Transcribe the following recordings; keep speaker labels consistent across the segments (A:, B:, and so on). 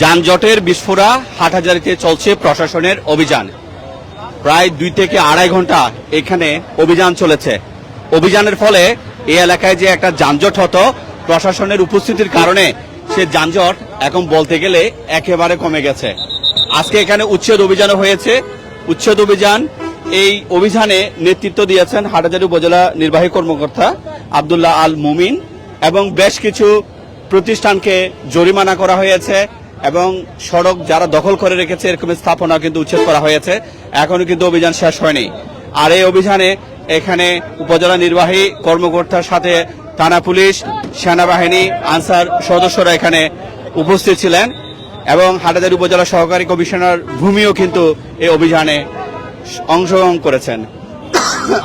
A: যানজটের বিস্ফোরা হাটহাজারিতে চলছে প্রশাসনের অভিযান। প্রায় দুই থেকে আড়াই ঘণ্টা এখানে অভিযান চলেছে। অভিযানের ফলে এই এলাকায় যে একটা যানজট হতো, প্রশাসনের উপস্থিতির কারণে সে যানজট এখন বলতে গেলে একেবারে কমে গেছে। আজকে এখানে উচ্ছেদ অভিযানও হয়েছে। উচ্ছেদ অভিযান এই অভিযানে নেতৃত্ব দিয়েছেন হাটহাজারি উপজেলা নির্বাহী কর্মকর্তা আব্দুল্লাহ আল মুমিন এবং বেশ কিছু প্রতিষ্ঠানকে জরিমানা করা হয়েছে। এবং সড়ক যারা দখল করে রেখেছে, এরকম স্থাপনা কিন্তু উচ্ছেদ করা হয়েছে। এখনও কিন্তু অভিযান শেষ হয়নি। আর এই অভিযানে এখানে উপজেলা নির্বাহী কর্মকর্তার সাথে থানা পুলিশ, সেনাবাহিনী, আনসার সদস্যরা এখানে উপস্থিত ছিলেন এবং হাটাজারি উপজেলা সহকারী কমিশনার ভূমিও কিন্তু এই অভিযানে অংশগ্রহণ করেছেন।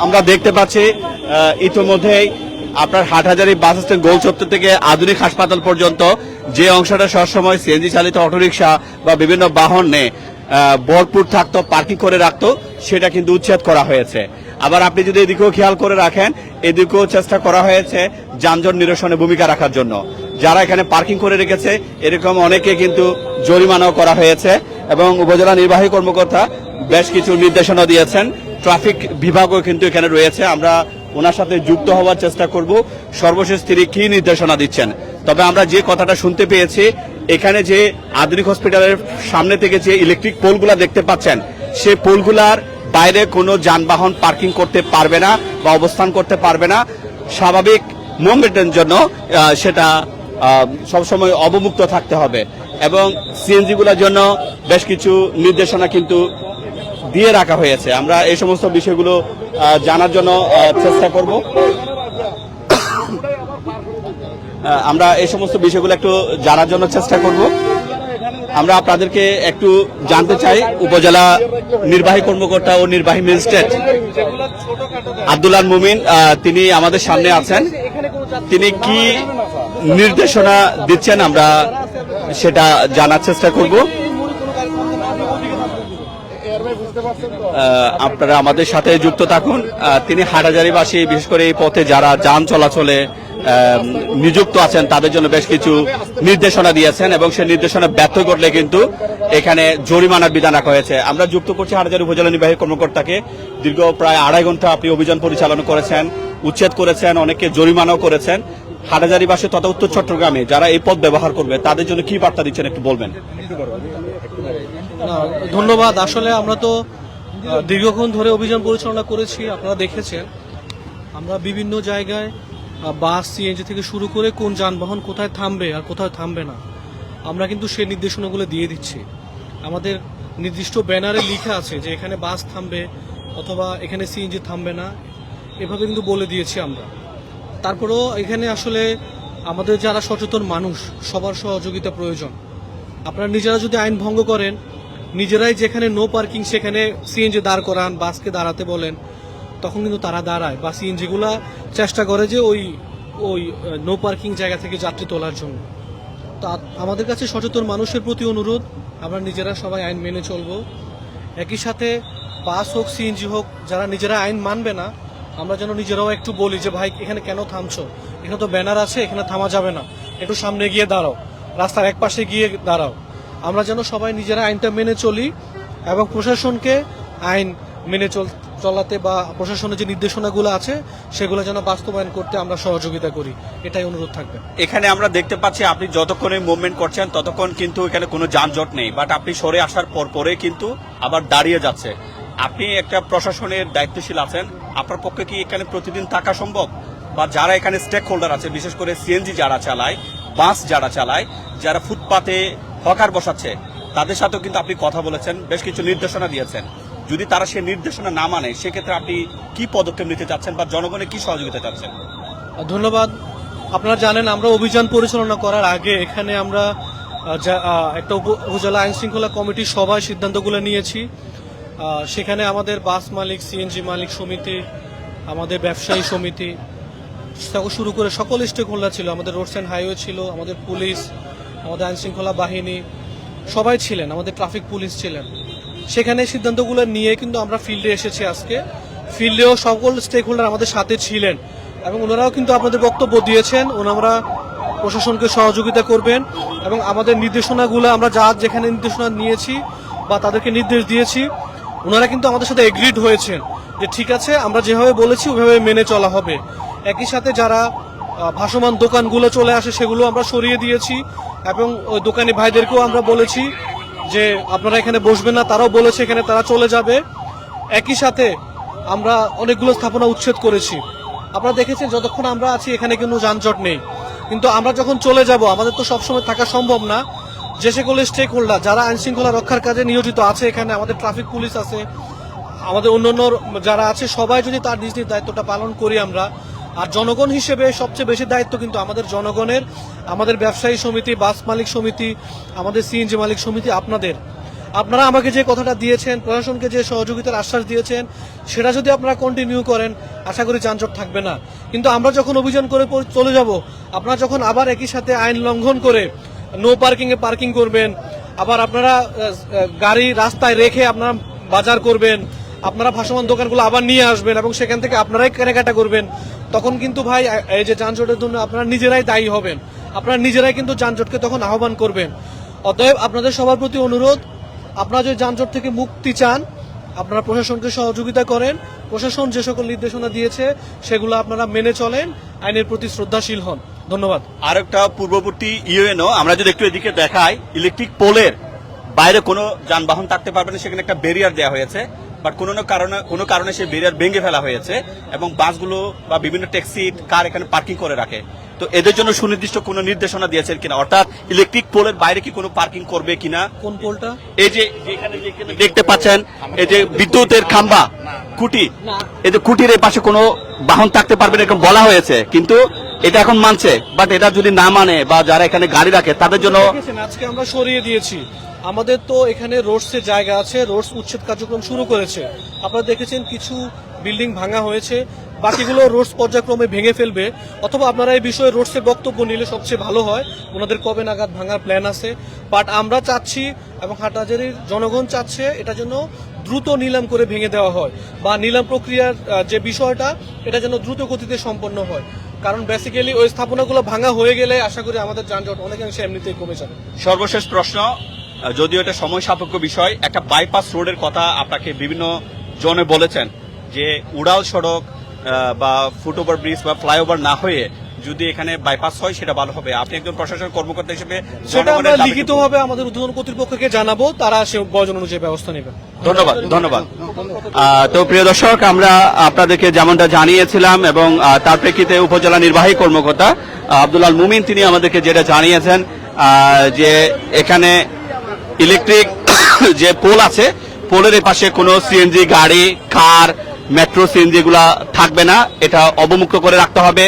A: আমরা দেখতে পাচ্ছি ইতোমধ্যেই আপনার হাটহাজারি বাস স্ট্যান্ড গোল চত্বর থেকে আধুনিক হাসপাতাল পর্যন্ত যে অংশটা সবসময় সিএনজি চালিত অটোরিকশা বা বিভিন্ন বাহন ভরপুর থাকতো, পার্কিং করে রাখতো, সেটা কিন্তু উচ্ছেদ করা হয়েছে। আবার আপনি যদি এদিকেও খেয়াল করে রাখেন, এদিকেও চেষ্টা করা হয়েছে যানজট নিরসনে ভূমিকা রাখার জন্য। যারা এখানে পার্কিং করে রেখেছে, এরকম অনেকে কিন্তু জরিমানাও করা হয়েছে এবং উপজেলা নির্বাহী কর্মকর্তা বেশ কিছু নির্দেশনা দিয়েছেন। ট্রাফিক বিভাগও কিন্তু এখানে রয়েছে। আমরা ওনার সাথে যুক্ত হওয়ার চেষ্টা করব। সর্বশেষ তিনি কি নির্দেশনা দিচ্ছেন? তবে আমরা যে কথাটা শুনতে পেয়েছি, এখানে যে আধুনিক হসপিটালের সামনে থেকে যে ইলেকট্রিক পোলগুলা দেখতে পাচ্ছেন, সে পোলগুলার বাইরে কোনো যানবাহন পার্কিং করতে পারবে না বা অবস্থান করতে পারবে না। স্বাভাবিক মুভমেন্টের জন্য সেটা সবসময় অবমুক্ত থাকতে হবে। এবং সিএনজি গুলোর জন্য বেশ কিছু নির্দেশনা কিন্তু দিয়ে রাখা হয়েছে। আমরা এই সমস্ত বিষয়গুলো জানার জন্য চেষ্টা করব। আমরা এই সমস্ত বিষয়গুলো একটু জানার জন্য চেষ্টা করব। আমরা আপনাদেরকে একটু জানতে চাই, উপজেলা নির্বাহী কর্মকর্তা ও নির্বাহী ম্যাজিস্ট্রেট আব্দুল্লাহ মুমিন তিনি আমাদের সামনে আছেন। তিনি কি নির্দেশনা দিচ্ছেন আমরা সেটা জানার চেষ্টা করব। আপনারা আমাদের সাথে যুক্ত থাকুন। তিনি হাটাজারিবাসী, বিশেষ করে এই পথে যারা যান চলাচলে নিযুক্ত আছেন, তাদের জন্য বেশ কিছু নির্দেশনা দিয়েছেন এবং সেই নির্দেশনা ব্যর্থ করলে কিন্তু এখানে জরিমানার বিধান রাখা হয়েছে। আমরা যুক্ত করছি হাটাজারি উপজেলা নির্বাহী কর্মকর্তাকে। দীর্ঘ প্রায় আড়াই ঘণ্টা আপনি অভিযান পরিচালনা করেছেন, উচ্ছেদ করেছেন অনেকে জরিমানাও করেছেন। হাটাজারিবাসী তথা উত্তর চট্টগ্রামে যারা এই পথ ব্যবহার করবে, তাদের জন্য কি বার্তা দিচ্ছেন একটু বলবেন?
B: ধন্যবাদ। আসলে আমরা তো দীর্ঘক্ষণ ধরে অভিযান পরিচালনা করেছি, আপনারা দেখেছেন। আমরা বিভিন্ন জায়গায় বাস সিএনজি থেকে শুরু করে কোন যানবাহন কোথায় থামবে আর কোথায় থামবে না, আমরা কিন্তু সেই নির্দেশনাগুলো দিয়ে দিচ্ছি। আমাদের নির্দিষ্ট ব্যানারে লেখা আছে যে এখানে বাস থামবে অথবা এখানে সিএনজি থামবে না, এভাবে কিন্তু বলে দিয়েছি আমরা। তারপরেও এখানে আসলে আমাদের যারা সচেতন মানুষ, সবার সহযোগিতা প্রয়োজন। আপনারা নিজেরা যদি আইন ভঙ্গ করেন নিজেরাই যেখানে নো পার্কিং সেখানে সিএনজি দাঁড় করান বাসকে দাঁড়াতে বলেন, তখন কিন্তু তারা দাঁড়ায় বা সিএনজি গুলা চেষ্টা করে যে ওই ওই নো পার্কিং জায়গা থেকে যাত্রী তোলার জন্য। তা আমাদের কাছে সচেতন মানুষের প্রতি অনুরোধ, আমরা নিজেরা সবাই আইন মেনে চলবো। একই সাথে বাস হোক সিএনজি হোক, যারা নিজেরা আইন মানবে না, আমরা যেন নিজেরাও একটু বলি যে, ভাই, এখানে কেন থামছো? এখানে তো ব্যানার আছে, এখানে থামা যাবে না। একটু সামনে গিয়ে দাঁড়াও। রাস্তার এক পাশে গিয়ে দাঁড়াও। আমরা যেন সবাই নিজেরা আইনটা মেনে চলি এবং প্রশাসনকে আইন মেনে চল চলাতে বা প্রশাসনের যে নির্দেশনাগুলো আছে, সেগুলো যেন বাস্তবায়ন করতে আমরা সহযোগিতা করি। এটাই অনুরোধ থাকবে।
A: এখানে আমরা দেখতে পাচ্ছি আপনি যতক্ষণে মুভমেন্ট করছেন, ততক্ষণ কিন্তু এখানে কোনো যানজট নেই। বাট আপনি সরে আসার পর পরে কিন্তু আবার দাঁড়িয়ে যাচ্ছে। আপনি একটা প্রশাসনের দায়িত্বশীল আছেন। আপনার পক্ষে কি এখানে প্রতিদিন থাকা সম্ভব? বা যারা এখানে স্টেক হোল্ডার আছে, বিশেষ করে সিএনজি যারা চালায় বাস যারা চালায়, যারা ফুটপাতে হকার বসাচ্ছে। তাদের সাথেও কিন্তু আপনি কথা বলেছেন, বেশ কিছু নির্দেশনা দিয়েছেন। যদি তারা সেই নির্দেশনা না মানে সেক্ষেত্রে আপনি কি পদক্ষেপ নিতে চাচ্ছেন বা জনগণের কি সহযোগিতা চাচ্ছেন?
B: ধন্যবাদ। আপনারা জানেন, আমরা অভিযান পরিচালনা করার আগে এখানে আমরা একটা উপজেলা আইন শৃঙ্খলা কমিটির সভায় সিদ্ধান্তগুলো নিয়েছি। সেখানে আমাদের বাস মালিক, সিএনজি মালিক সমিতি, আমাদের ব্যবসায়ী সমিতি শুরু করে সকল স্টেক হোল্ডার ছিল। আমাদের রোডস অ্যান্ড হাইওয়ে ছিল, আমাদের পুলিশ আমাদের আইন শৃঙ্খলা বাহিনী, সবাই ছিলেন, আমাদের ট্রাফিক পুলিশ ছিলেন। সেখানে সিদ্ধান্তগুলো নিয়ে কিন্তু আমরা ফিল্ডে এসেছি আজকে। ফিল্ডেও সকল স্টেক হোল্ডার আমাদের সাথে ছিলেন এবং ওনারাও কিন্তু আপনাদের বক্তব্য দিয়েছেন। ওনারা প্রশাসনকে সহযোগিতা করবেন এবং আমাদের নির্দেশনাগুলো আমরা যা যেখানে নির্দেশনা নিয়েছি বা তাদেরকে নির্দেশ দিয়েছি, ওনারা কিন্তু আমাদের সাথে এগ্রিড হয়েছেন যে ঠিক আছে, আমরা যেভাবে বলেছি ওইভাবে মেনে চলা হবে। একই সাথে যারা ভাসমান দোকানগুলো চলে আসে, সেগুলো আমরা সরিয়ে দিয়েছি এবং ওই দোকানি ভাইদেরকেও আমরা বলেছি যে আপনারা এখানে বসবেন না, তারাও বলেছে এখানে তারা চলে যাবে। একই সাথে আমরা অনেকগুলো স্থাপনা উচ্ছেদ করেছি। আপনারা দেখেছেন যতক্ষণ আমরা আছি, এখানে কোনো যানজট নেই। কিন্তু আমরা যখন চলে যাব, আমাদের তো সবসময় থাকা সম্ভব না। যে সকল স্টেক হোল্ডার যারা আইন শৃঙ্খলা রক্ষার কাজে নিয়োজিত আছে এখানে, আমাদের ট্রাফিক পুলিশ আছে, আমাদের অন্যান্য যারা আছে, সবাই যদি তার নিজ নিজ দায়িত্বটা পালন করি আমরা আর জনগণ হিসেবে সবচেয়ে বেশি দায়িত্ব কিন্তু আমাদের জনগণের। আমাদের ব্যবসায়ী সমিতি, বাস মালিক সমিতি, আমাদের সিএনজি মালিক সমিতি, আপনাদের। আপনারা আমাকে যে কথাটা দিয়েছেন, প্রশাসনকে যে সহযোগিতার আশ্বাস দিয়েছেন, সেটা যদি আপনারা কন্টিনিউ করেন, আশা করি যানজট থাকবে না। কিন্তু আমরা যখন অভিযান করে চলে যাব, আপনারা যখন আবার একই সাথে আইন লঙ্ঘন করে নো পার্কিং এ পার্কিং করবেন, আবার আপনারা গাড়ি রাস্তায় রেখে আপনারা বাজার করবেন আপনারা ভাসমান দোকানগুলো আবার নিয়ে আসবেন এবং সেখান থেকে আপনারাই কেনাকাটা করবেন। তখন কিন্তু ভাই, এই যে যানজটের জন্য আপনারা নিজেরাই দায়ী হবেন। আপনারা নিজেরাই কিন্তু যানজটকে তখন আহ্বান করবেন। অতএব আপনাদের সবার প্রতি অনুরোধ, আপনারা যদি যানজট থেকে মুক্তি চান, আপনারা প্রশাসনকে সহযোগিতা করেন। প্রশাসন যে সকল নির্দেশনা দিয়েছে, সেগুলো আপনারা মেনে চলেন, আইনের প্রতি শ্রদ্ধাশীল হন। ধন্যবাদ।
A: আর একটা পূর্ববর্তী ইউএনও, আমরা যদি একটু এদিকে দেখাই, ইলেকট্রিক পোলের বাইরে কোনো যানবাহন থাকতে পারবে না, সেখানে একটা ব্যারিয়ার দেওয়া হয়েছে। বাট কোনো না কারণে কোনো কারণে সেই ব্যারিয়ার ভেঙে ফেলা হয়েছে এবং বাসগুলো বা বিভিন্ন ট্যাক্সি কার এখানে পার্কিং করে রাখে। তো এদের জন্য সুনির্দিষ্ট কোনো নির্দেশনা দিয়েছেন কিনা? অর্থাৎ ইলেকট্রিক পোলের বাইরে কি কোনো পার্কিং করবে কিনা?
B: কোন পোলটা
A: এই যে যেখানে দেখতে পাচ্ছেন এই যে বিদ্যুতের খাম্বা খুঁটি এই যে খুঁটির এই পাশে কোনো বাহন থাকতে পারবে এরকম বলা হয়েছে। কিন্তু এটা এখন মানছে বাট এটা যদি না মানে বা যারা এখানে গাড়ি রাখে, তাদের জন্য
B: আজকে আমরা সরিয়ে দিয়েছি। আমাদের তো এখানে রোডসের জায়গা আছে রোডস উচ্ছেদ কার্যক্রম শুরু করেছে। আপনারা দেখেছেন কিছু বিল্ডিং ভাঙা হয়েছে। বাকিগুলো রোডস পর্যায়ক্রমে ভেঙে ফেলবে। অথবা আপনারা এই বিষয়ে রোডসের বক্তব্য নিলে সবচেয়ে ভালো হয়। ওনাদের কবে নাগাদ ভাঙার প্ল্যান আছে। বাট আমরা চাচ্ছি এবং হাটহাজারির জনগণ চাচ্ছে এটা যেন দ্রুত নিলাম করে ভেঙে দেওয়া হয়। বা নিলাম প্রক্রিয়ার যে বিষয়টা, এটা যেন দ্রুত গতিতে সম্পন্ন হয়। কারণ বেসিক্যালি ওই স্থাপনাগুলো ভাঙা হয়ে গেলে আশা করি আমাদের যানজট অনেকাংশে এমনিতেই কমে যাবে।
A: সর্বশেষ প্রশ্ন যদিও এটা সময় সাপেক্ষ বিষয়, একটা বাইপাস রোডের কথা আপনাকে বিভিন্ন জনে বলেছেন যে উড়াল সড়ক বা ফুটওভার ব্রিজ বা ফ্লাইওভার না হয়ে যদি এখানে বাইপাস হয় সেটা ভালো হবে। আপনি একজন প্রশাসন কর্মকর্তা হিসেবে
B: সেটা আমরা লিখিতভাবে আমাদের উদ্বোধন কর্তৃপক্ষকে জানাব তারা সে প্রয়োজন অনুযায়ী ব্যবস্থা নেবে।
A: ধন্যবাদ ধন্যবাদ। তো প্রিয় দর্শক আমরা আপনাদেরকে যেমনটা জানিয়েছিলাম এবং তার প্রেক্ষিতে উপজেলা নির্বাহী কর্মকর্তা আহ, আব্দুল আল মুমিন তিনি আমাদেরকে যেটা জানিয়েছেন যে এখানে ইলেকট্রিক যে পোল আছে পোলের পাশে কোনো সিএনজি গাড়ি কার মেট্রো সিএনজি গুলা থাকবে না। এটা অবমুক্ত করে রাখতে হবে।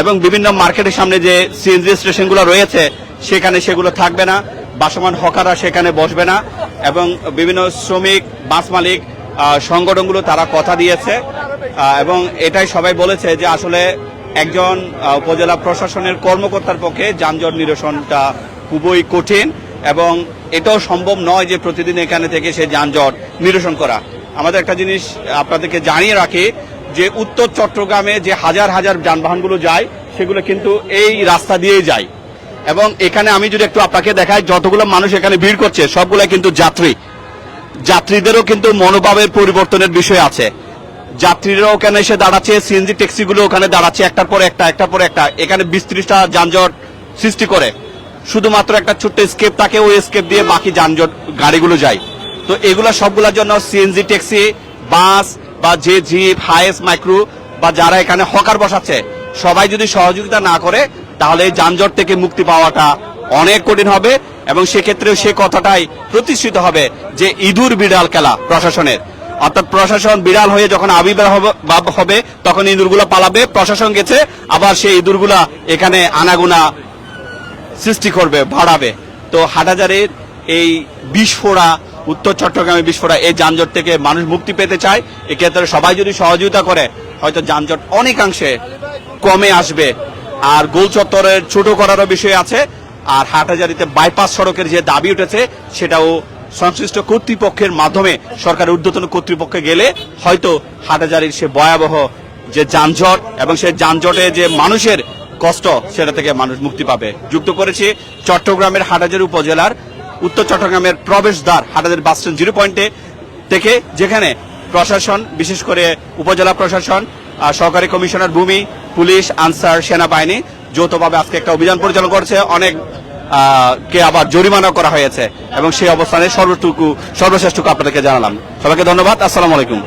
A: এবং বিভিন্ন মার্কেটের সামনে যে সিএনজি স্টেশনগুলো রয়েছে, সেখানে সেগুলো থাকবে না। বাসমান হকাররা সেখানে বসবে না এবং বিভিন্ন শ্রমিক, বাস মালিক সংগঠনগুলো তারা কথা দিয়েছে। এবং এটাই সবাই বলেছে যে আসলে একজন উপজেলা প্রশাসনের কর্মকর্তার পক্ষে যানজট নিরসনটা খুবই কঠিন এবং এটাও সম্ভব নয় যে প্রতিদিন এখানে থেকে সে যানজট নিরসন করা। আমাদের একটা জিনিস আপনাদেরকে জানিয়ে রাখি যে উত্তর চট্টগ্রামে যে হাজার হাজার যানবাহনগুলো যায়, সেগুলো কিন্তু এই রাস্তা দিয়েই যায়। এবং এখানে আমি যদি একটু আপনাকে দেখাই, যতগুলো মানুষ এখানে ভিড় করছে সবগুলো কিন্তু যাত্রী। যাত্রীদেরও কিন্তু মনোভাবের পরিবর্তনের বিষয় আছে। যাত্রীরা ওখানে এসে দাঁড়াচ্ছে? সিএনজি ট্যাক্সিগুলো ওখানে দাঁড়াচ্ছে, একটার পর একটা, একটার পর একটা। এখানে বিশ ত্রিশটা যানজট সৃষ্টি করে। শুধুমাত্র একটা ছোট্ট স্কেপ থাকে, ওই স্কেপ দিয়ে বাকি যানজট গাড়িগুলো যায়। তো এগুলো সবগুলোর জন্য সিএনজি ট্যাক্সি বাস বা যে জিপ হাইস মাইক্রো বা যারা এখানে হকার বসাচ্ছে, সবাই যদি সহযোগিতা না করে, তাহলে এই যানজট থেকে মুক্তি পাওয়াটা অনেক কঠিন হবে এবং সেক্ষেত্রেও সে কথাটাই প্রতিষ্ঠিত হবে যে ইঁদুর বিড়াল খেলা প্রশাসনের। অর্থাৎ প্রশাসন বিড়াল হয়ে যখন আবির্ভাব হবে- ভাব হবে, তখন ইঁদুরগুলো পালাবে, প্রশাসন গেছে, আবার সেই ইঁদুরগুলা এখানে আনাগুনা সৃষ্টি করবে, বাড়াবে। তো হাটাজারের এই বিস্ফোরা উত্তর চট্টগ্রামের বিস্ফোরা, এই যানজট থেকে মানুষ মুক্তি পেতে চায়। এক্ষেত্রে সবাই যদি সহযোগিতা করে, হয়তো যানজট অনেকাংশে কমে আসবে। আর গোল চত্বরের ছোট করারও বিষয় আছে। আর হাটাজারিতে বাইপাস সড়কের যে দাবি উঠেছে, সেটাও সংশ্লিষ্ট কর্তৃপক্ষের মাধ্যমে সরকারের ঊর্ধ্বতন কর্তৃপক্ষে গেলে হয়তো হাটাজারির সে ভয়াবহ যে যানজট এবং সেই যানজটে যে মানুষের কষ্ট, সেটা থেকে মানুষ মুক্তি পাবে। যুক্ত করেছি চট্টগ্রামের হাটাজারি উপজেলার উত্তর চট্টগ্রামের প্রবেশদ্বার হাটাদের বাস স্ট্যান্ড জিরো পয়েন্টে থেকে যেখানে প্রশাসন, বিশেষ করে উপজেলা প্রশাসন সহকারী কমিশনার ভূমি, পুলিশ, আনসার, সেনাবাহিনী যৌথভাবে আজকে একটা অভিযান পরিচালনা করছে। অনেক কে আবার জরিমানা করা হয়েছে এবং সেই অবস্থানে সর্বটুকু সর্বশ্রেষ্ঠটুকু আপনাদেরকে জানালাম। সবাইকে ধন্যবাদ। আসসালামু আলাইকুম।